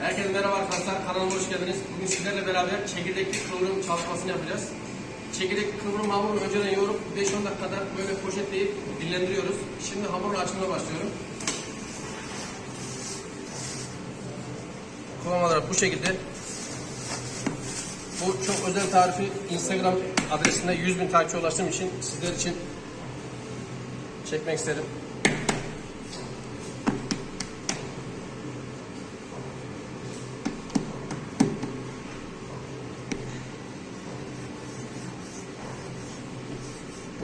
Herkese merhaba arkadaşlar, kanalıma hoş geldiniz. Bugün sizlerle beraber çekirdekli kıvrım çalışmasını yapacağız. Çekirdekli kıvrım hamurunu önceden yoğurup 5-10 dakikada böyle poşetleyip dinlendiriyoruz. Şimdi hamurun açımına başlıyorum. Kıvam bu şekilde. Bu çok özel tarifi Instagram adresinde 100 bin takipçi ulaştığım için sizler için çekmek istedim.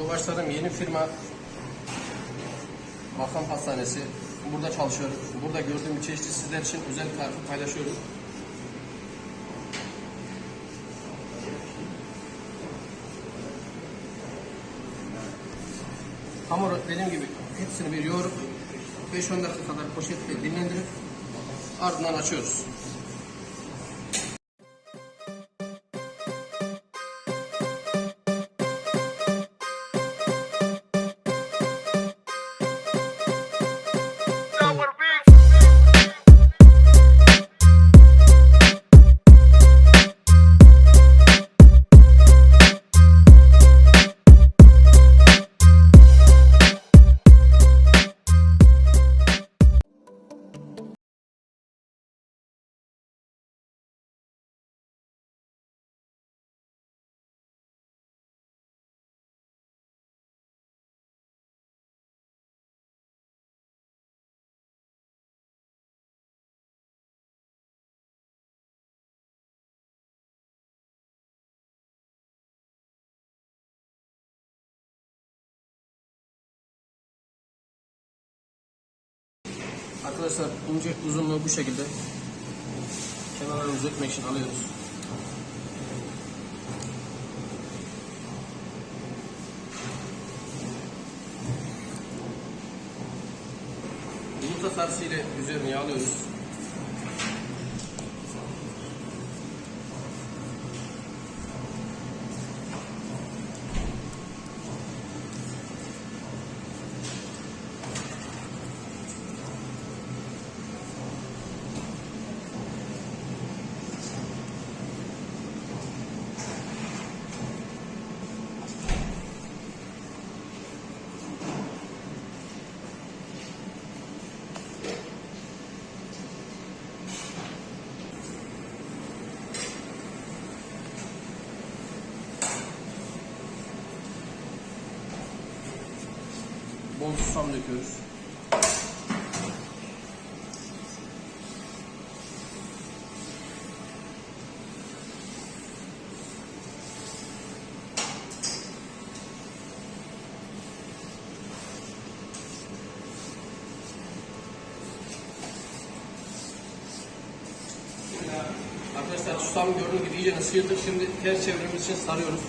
Bu başladığım yeni firma Makam Hastanesi. Burada çalışıyorum. Burada gördüğüm çeşitli sizler için özel tarifi paylaşıyorum. Hamuru dediğim gibi hepsini bir yoğurup 5-10 dakika kadar poşetle dinlendirip ardından açıyoruz. Arkadaşlar ince uzunluğu bu şekilde. Kenarlarını düzeltmek için alıyoruz. Yumurta sarısı ile üzerine yağlıyoruz. Bol susam döküyoruz. Arkadaşlar susam gördüğünüz gibi iyice sıyırdık. Şimdi ters çevirmemiz için sarıyoruz.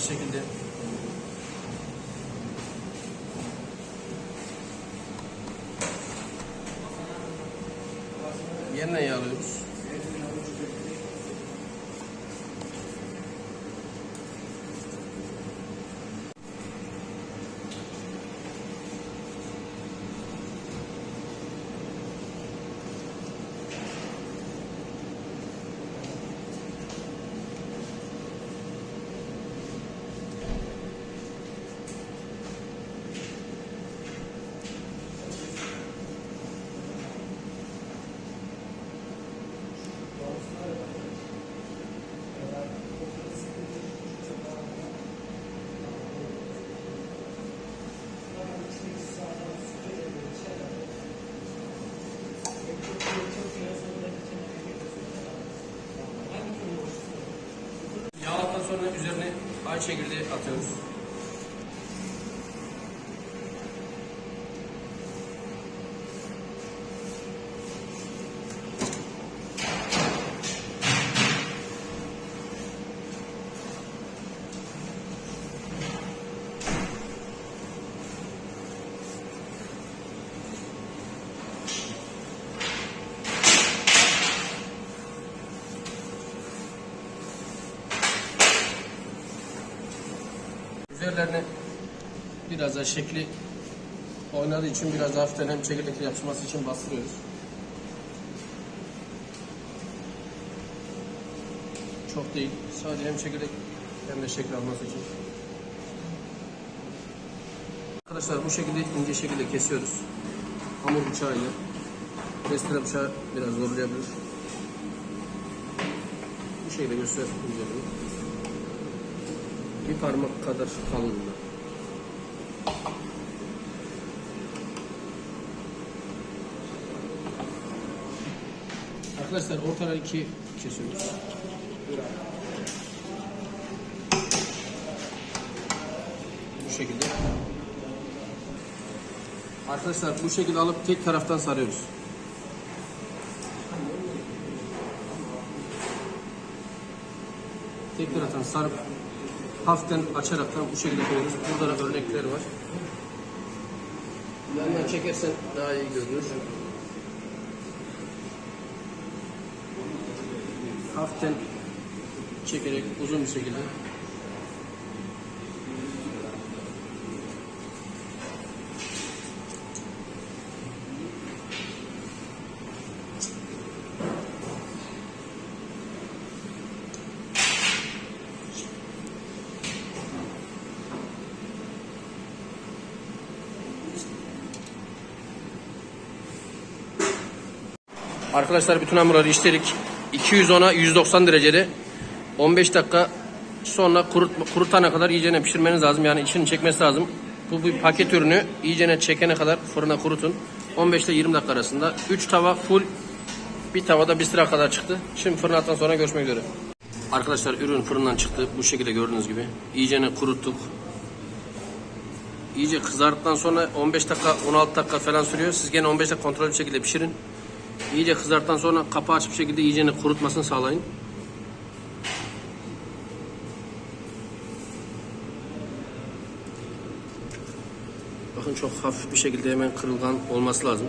Ters şekilde. Yerine yağlıyoruz. Yağladıktan sonra üzerine aynı şekilde atıyoruz. Üzerlerine biraz da şekli oynadığı için biraz da hafiften hem çekirdekle yapışması için bastırıyoruz. Çok değil. Sadece hem çekirdek hem de şekil alması için. Arkadaşlar bu şekilde ince şekilde kesiyoruz. Hamur bıçağıyla. Testere bıçağı biraz zorlayabilir. Bu şekilde göster. Bir parmak kadar kalınlığında. Arkadaşlar ortadan iki kesiyoruz. Bu şekilde. Arkadaşlar bu şekilde alıp tek taraftan sarıyoruz. Tek taraftan sarıp hafiften açaraktan bu şekilde koyuyoruz. Burada da örnekler var. Yandan çekersen daha iyi görünür. Hafiften çekerek uzun bir şekilde Arkadaşlar bütün hamurları işledik. 210'a 190 derecede 15 dakika sonra kurut, kurutana kadar iyicene pişirmeniz lazım. Yani içini çekmesi lazım. Bu bir paket ürünü iyicene çekene kadar fırına kurutun. 15 ile 20 dakika arasında. 3 tava full bir tavada bir sıra kadar çıktı. Şimdi fırına attan sonra görüşmek üzere. Arkadaşlar ürün fırından çıktı. Bu şekilde gördüğünüz gibi. İyicene kuruttuk. İyice kızarttıktan sonra 15 dakika 16 dakika falan sürüyor. Siz gene 15 dakika kontrollü bir şekilde pişirin. İyice kızarttıktan sonra kapağı açıp şekilde iyicene kurutmasını sağlayın. Bakın çok hafif bir şekilde hemen kırılgan olması lazım.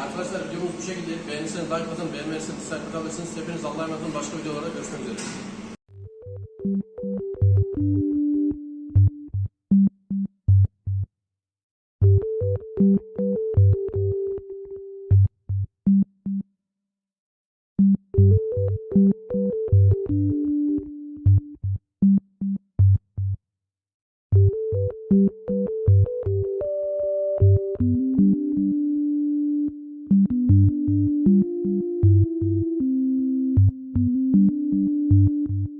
Arkadaşlar videomuz bu şekilde. Beğenirseniz like atın, beğenmezseniz dislike atabilirsiniz. Hepiniz Allah'a emanet olun. Başka videolarda görüşmek üzere.